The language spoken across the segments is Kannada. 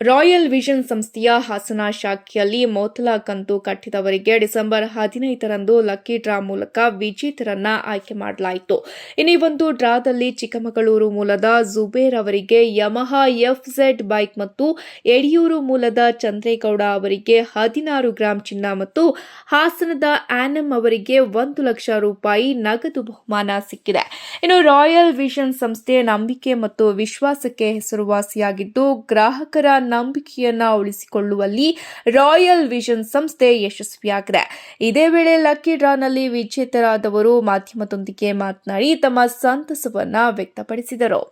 ರಾಯಲ್ ವಿಷನ್ ಸಂಸ್ಥೆಯ ಹಾಸನ ಶಾಖೆಯಲ್ಲಿ ಮೊದಲ ಕಂತು ಕಟ್ಟಿದವರಿಗೆ ಡಿಸೆಂಬರ್ ಹದಿನೈದರಂದು ಲಕ್ಕಿ ಡ್ರಾ ಮೂಲಕ ವಿಜೇತರನ್ನ ಆಯ್ಕೆ ಮಾಡಲಾಯಿತು. ಇನ್ನು ಒಂದು ಡ್ರಾದಲ್ಲಿ ಚಿಕ್ಕಮಗಳೂರು ಮೂಲದ ಜುಬೇರ್ ಅವರಿಗೆ ಯಮಹ ಎಫ್ಝೆಡ್ ಬೈಕ್ ಮತ್ತು ಯಡಿಯೂರು ಮೂಲದ ಚಂದ್ರೇಗೌಡ ಅವರಿಗೆ ಹದಿನಾರು ಗ್ರಾಂ ಚಿನ್ನ ಮತ್ತು ಹಾಸನದ ಆನಮ್ ಅವರಿಗೆ ಒಂದು ಲಕ್ಷ ರೂಪಾಯಿ ನಗದು ಬಹುಮಾನ ಸಿಕ್ಕಿದೆ. ಇನ್ನು ರಾಯಲ್ ವಿಷನ್ ಸಂಸ್ಥೆ ನಂಬಿಕೆ ಮತ್ತು ವಿಶ್ವಾಸಕ್ಕೆ ಹೆಸರುವಾಸಿಯಾಗಿದ್ದು, ಗ್ರಾಹಕರ ನಂಬಿಕೆಯನ್ನ ಉಳಿಸಿಕೊಳ್ಳುವಲ್ಲಿ ರಾಯಲ್ ವಿಷನ್ ಸಂಸ್ಥೆ ಯಶಸ್ವಿಯಾಗಿದೆ. ಇದೇ ವೇಳೆ ಲಕ್ಕಿ ಡ್ರಾನಲ್ಲಿ ವಿಜೇತರಾದವರು ಮಾಧ್ಯಮದೊಂದಿಗೆ ಮಾತನಾಡಿ ತಮ್ಮ ಸಂತಸವನ್ನ ವ್ಯಕ್ತಪಡಿಸಿದರು.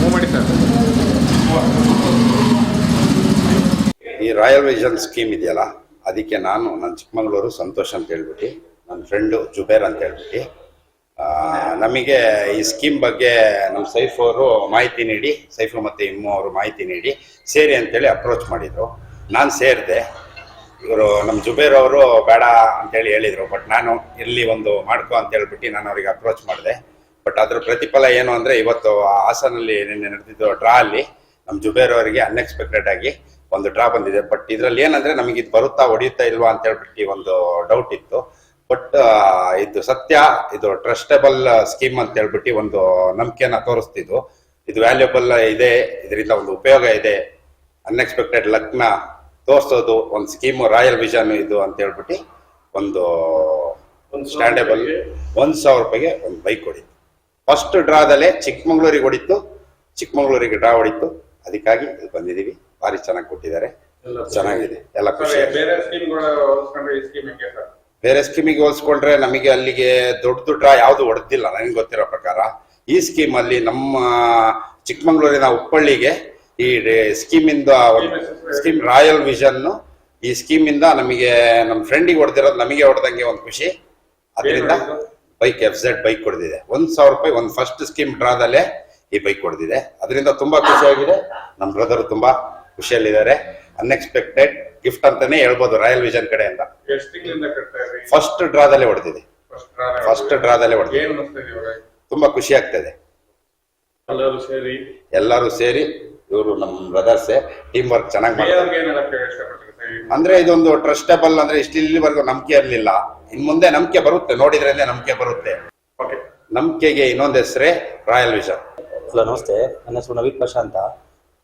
ಮೂವ್ ಮಾಡಿ ಸರ್ ಈ ರಾಯಲ್ ವಿಷನ್ ಸ್ಕೀಮ್ ಇದೆಯಲ್ಲ, ಅದಕ್ಕೆ ನಾನು ನನ್ನ ಚಿಕ್ಕಮಗಳೂರು ಸಂತೋಷ್ ಅಂತ ಹೇಳ್ಬಿಟ್ಟು ನನ್ನ ಫ್ರೆಂಡು ಜುಬೇರ್ ಅಂತ ಹೇಳ್ಬಿಟ್ಟು ನಮಗೆ ಈ ಸ್ಕೀಮ್ ಬಗ್ಗೆ ನಮ್ಮ ಸೈಫ್ ಅವರು ಮಾಹಿತಿ ನೀಡಿ, ಸೈಫು ಮತ್ತು ಇಮ್ಮು ಅವರು ಮಾಹಿತಿ ನೀಡಿ, ಸೇರಿ ಅಂತೇಳಿ ಅಪ್ರೋಚ್ ಮಾಡಿದರು. ನಾನು ಸೇರಿದೆ. ಇವರು ನಮ್ಮ ಜುಬೇರ್ ಅವರು ಬೇಡ ಅಂತೇಳಿ ಹೇಳಿದರು ಬಟ್ ನಾನು ಇಲ್ಲಿ ಒಂದು ಮಾಡ್ಕೊ ಅಂತ ಹೇಳ್ಬಿಟ್ಟು ನಾನು ಅವರಿಗೆ ಅಪ್ರೋಚ್ ಮಾಡಿದೆ. ಬಟ್ ಅದ್ರ ಪ್ರತಿಫಲ ಏನು ಅಂದರೆ, ಇವತ್ತು ಹಾಸನಲ್ಲಿ ನಿನ್ನೆ ನಡೆದಿದ್ದು ಡ್ರಾ ಅಲ್ಲಿ ನಮ್ಮ ಜುಬೇರ್ ಅವರಿಗೆ ಅನ್ಎಕ್ಸ್ಪೆಕ್ಟೆಡ್ ಆಗಿ ಒಂದು ಡ್ರಾ ಬಂದಿದೆ. ಬಟ್ ಇದರಲ್ಲಿ ಏನಂದ್ರೆ ನಮಗೆ ಇದು ಬರುತ್ತಾ ಹೊಡೆಯುತ್ತಾ ಇಲ್ವಾ ಅಂತ ಹೇಳ್ಬಿಟ್ಟು ಒಂದು ಡೌಟ್ ಇತ್ತು. ಬಟ್ ಇದು ಸತ್ಯ ಇದು ಟ್ರಸ್ಟೇಬಲ್ ಸ್ಕೀಮ್ ಅಂತ ಹೇಳ್ಬಿಟ್ಟು ಒಂದು ನಂಬಿಕೆಯನ್ನ ತೋರಿಸ್ತಿದ್ವು. ಇದು ವ್ಯಾಲ್ಯೂಬಲ್ ಇದೆ ಇದರಿಂದ ಒಂದು ಉಪಯೋಗ ಇದೆ. ಅನ್ಎಕ್ಸ್ಪೆಕ್ಟೆಡ್ ಲಗ್ನ ತೋರಿಸೋದು ಒಂದು ಸ್ಕೀಮು ರಾಯಲ್ ವಿಷನ್ ಇದು ಅಂತ ಹೇಳ್ಬಿಟ್ಟು ಒಂದು ಸ್ಟ್ಯಾಂಡೇಬಲ್ ಒಂದು ಸಾವಿರ ರೂಪಾಯಿಗೆ ಒಂದು ಬೈಕ್ ಹೊಡಿತು. ಫಸ್ಟ್ ಡ್ರಾದಲ್ಲೇ ಚಿಕ್ಕಮಂಗ್ಳೂರಿಗೆ ಹೊಡಿತು. ಚಿಕ್ಕಮಂಗ್ಳೂರಿಗೆ ಡ್ರಾ ಹೊಡಿತು. ಅದಕ್ಕಾಗಿ ಇದು ಬಂದಿದ್ದೀವಿ. ಭಾರಿ ಚೆನ್ನಾಗಿ ಕೊಟ್ಟಿದ್ದಾರೆ. ಚೆನ್ನಾಗಿದೆ. ಎಲ್ಲ ಖುಷಿ. ಬೇರೆ ಸ್ಕೀಮ್ ಸ್ಕೀಮಿಗೆ ಹೋಲಿಸ್ಕೊಂಡ್ರೆ ನಮಗೆ ಅಲ್ಲಿಗೆ ದೊಡ್ಡ ದೊಡ್ಡ ಯಾವುದು ಹೊಡೆದಿಲ್ಲ ನನಗೆ ಗೊತ್ತಿರೋ ಪ್ರಕಾರ. ಈ ಸ್ಕೀಮ್ ಅಲ್ಲಿ ನಮ್ಮ ಚಿಕ್ಕಮಂಗ್ಳೂರಿನ ಉಪ್ಪಳ್ಳಿಗೆ ಈ ಸ್ಕೀಮಿಂದ ಸ್ಕೀಮ್ ರಾಯಲ್ ವಿಷನ್ ಈ ಸ್ಕೀಮಿಂದ ನಮಗೆ ನಮ್ಮ ಫ್ರೆಂಡಿಗೆ ಹೊಡೆದಿರೋದು ನಮಗೆ ಹೊಡೆದಂಗೆ ಒಂದು ಖುಷಿ. ಅದರಿಂದ ಬೈಕ್ ಎಫ್ ಝೆಡ್ ಬೈಕ್ ಹೊಡೆದಿದೆ ಒಂದ್ ಸಾವಿರ ರೂಪಾಯಿ ಒಂದು ಫಸ್ಟ್ ಸ್ಕೀಮ್ ಡ್ರಾದಲ್ಲೇ ಈ ಬೈಕ್ ಹೊಡೆದಿದೆ ಅದರಿಂದ ತುಂಬಾ ಖುಷಿಯಾಗಿದೆ. ನಮ್ಮ ಬ್ರದರ್ ತುಂಬಾ ಖುಷಿಯಲ್ಲಿದ್ದಾರೆ. ಅನ್ಎಕ್ಸ್ಪೆಕ್ಟೆಡ್ ಗಿಫ್ಟ್ ಅಂತಾನೆ ಹೇಳ್ಬೋದು ರಾಯಲ್ ವಿಷನ್ ಕಡೆಯಿಂದ ಎಷ್ಟು ತಿಂಗಳಿಂದ ಕಟ್ತಾ ಇದ್ರಿ? ಫಸ್ಟ್ ಡ್ರಾದಲ್ಲೇ ಹೊಡೆದಿದೆ. ಫಸ್ಟ್ ಡ್ರಾ ಡ್ರಾದಲ್ಲೇ ಹೊಡೆದಿದೆ. ಏನ್ ಅನಿಸ್ತಾ ಇದೆ ಇವಾಗ? ತುಂಬಾ ಖುಷಿ ಆಗ್ತದೆ ಎಲ್ಲರೂ ಸೇರಿ? ಎಲ್ಲರೂ ಸೇರಿ ಇವರು ನಮ್ಮ ಬ್ರದರ್ಸೆ ಟೀಮ್ ವರ್ಕ್ ಚೆನ್ನಾಗಿ ಮಾಡ್ತಾರೆ. ಅಂದ್ರೆ ಇದೊಂದು ಟ್ರಸ್ಟಬಲ್ ಅಂದ್ರೆ ಇಷ್ಟು ಇಲ್ಲಿವರೆಗೂ ನಂಬಿಕೆ ಇರಲಿಲ್ಲ. ಇನ್ ಮುಂದೆ ನಂಬಿಕೆ ಬರುತ್ತೆ ನೋಡಿದ್ರೆ ನಂಬಿಕೆ ಬರುತ್ತೆ. ಓಕೆ ನಂಬಿಕೆಗೆ ಇನ್ನೊಂದು ಹೆಸರೇ ರಾಯಲ್ ವಿಷನ್ ಹಲೋ ನಮಸ್ತೆ. ನನ್ನ ಹೆಸರು ನವೀನ್ ಪಾಷಾ ಅಂತ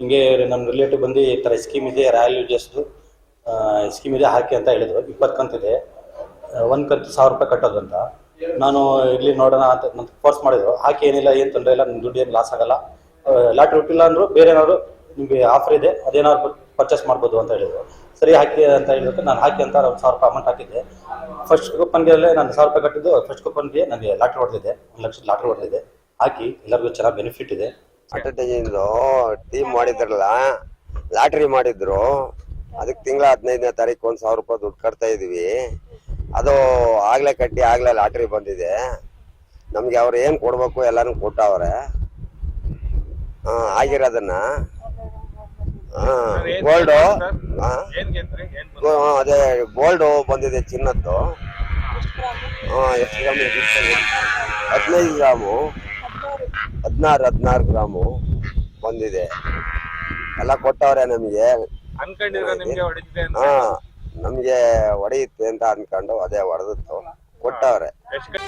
ಹಿಂಗೆ ನಮ್ಮ ರಿಲೇಟಿವ್ ಬಂದು ಈ ಥರ ಸ್ಕೀಮ್ ಇದೆ, ರಾಯಲ್ ಯೂಜಸ್ದು ಸ್ಕೀಮ್ ಇದೆ ಹಾಕಿ ಅಂತ ಹೇಳಿದ್ರು. ಇಪ್ಪತ್ತು ಕಂತಿದೆ. ಒಂದು ಕಂತು ಸಾವಿರ ರೂಪಾಯಿ ಕಟ್ಟೋದು ಅಂತ. ನಾನು ಇಲ್ಲಿ ನೋಡೋಣ ಅಂತ ನಂತ ಫೋರ್ಸ್ ಮಾಡಿದ್ರು. ಹಾಕಿ ಏನಿಲ್ಲ, ಏನು ತೊಂದರೆ ಇಲ್ಲ ನಿಮ್ಮ ದುಡ್ಡು ಏನು ಲಾಸ್ ಆಗಲ್ಲ. ಲಾಟ್ರಿ ಹುಟ್ಟಿಲ್ಲ ಅಂದರು, ಬೇರೆ ಏನಾದ್ರು ನಿಮಗೆ ಆಫರ್ ಇದೆ, ಅದೇನಾದ್ರು ಪರ್ಚೇಸ್ ಮಾಡ್ಬೋದು ಅಂತ ಹೇಳಿದ್ರು. ಸರಿ, ಹಾಕಿ ಅಂತ ಹೇಳಿದ್ರೆ. ನಾನು ಹಾಕಿ ಅಂತ ಒಂದು ಸಾವಿರ ರೂಪಾಯಿ ಅಮೌಂಟ್ ಹಾಕಿದ್ದೆ. ಫಸ್ಟ್ ಕೂಪನ್ಗೆ ನಾನು ಸಾವಿರ ರೂಪಾಯಿ ಕಟ್ಟಿದ್ದು ಫಸ್ಟ್ ಕೂಪನ್ಗೆ ನನಗೆ ಲಾಟ್ರಿ ಹೊಡೆದಿದೆ. ಒಂದು ಲಕ್ಷ ಲಾಟ್ರಿ ಹೊಡೆದಿದೆ. ಹಾಕಿ, ಎಲ್ಲರಿಗೂ ಚೆನ್ನಾಗಿ ಬೆನಿಫಿಟ್ ಇದೆ. ಅಡ್ವರ್ಟೈಸಿಂದು ಟೀಮ್ ಮಾಡಿದ್ರಲ್ಲ ಲಾಟ್ರಿ ಮಾಡಿದ್ರು. ಅದಕ್ಕೆ ತಿಂಗಳ ಹದಿನೈದನೇ ತಾರೀಕು ಒಂದು ಸಾವಿರ ರೂಪಾಯಿ ದುಡ್ಡು ಕಟ್ತಾ ಇದೀವಿ. ಅದು ಆಗ್ಲೇ ಕಟ್ಟಿ ಆಗ್ಲೇ ಲಾಟ್ರಿ ಬಂದಿದೆ. ನಮ್ಗೆ ಅವ್ರು ಏನು ಕೊಡ್ಬೇಕು ಎಲ್ಲಾನು ಕೊಟ್ಟವ್ರೆ. ಹಾ ಆಗಿರೋದನ್ನ. ಗೋಲ್ಡು ಹಾಂ. ಗೆದ್ರಿ? ಏನ್ ಅದೇ ಗೋಲ್ಡು ಬಂದಿದೆ ಚಿನ್ನದ್ದು. ಹಾಂ. ಎಷ್ಟು ಗ್ರಾಮ್? ಹದಿನೈದು ಗ್ರಾಮು. ಹದಿನಾರು ಹದಿನಾರು ಗ್ರಾಮು ಬಂದಿದೆ ಎಲ್ಲ ಕೊಟ್ಟವ್ರೆ ನಮಗೆ. ಅನ್ಕೊಂಡಿದ್ರ ನಿಮ್ಗೆ ಹೊಡಿತಿದೆ ಅಂತ? ಹಾ ನಮ್ಗೆ ಹೊಡೆಯುತ್ತೆ ಅಂತ ಅನ್ಕೊಂಡು ಅದೇ ಹೊಡೆದಿತ್ತು ಕೊಟ್ಟವ್ರೆ. ಎಷ್ಟು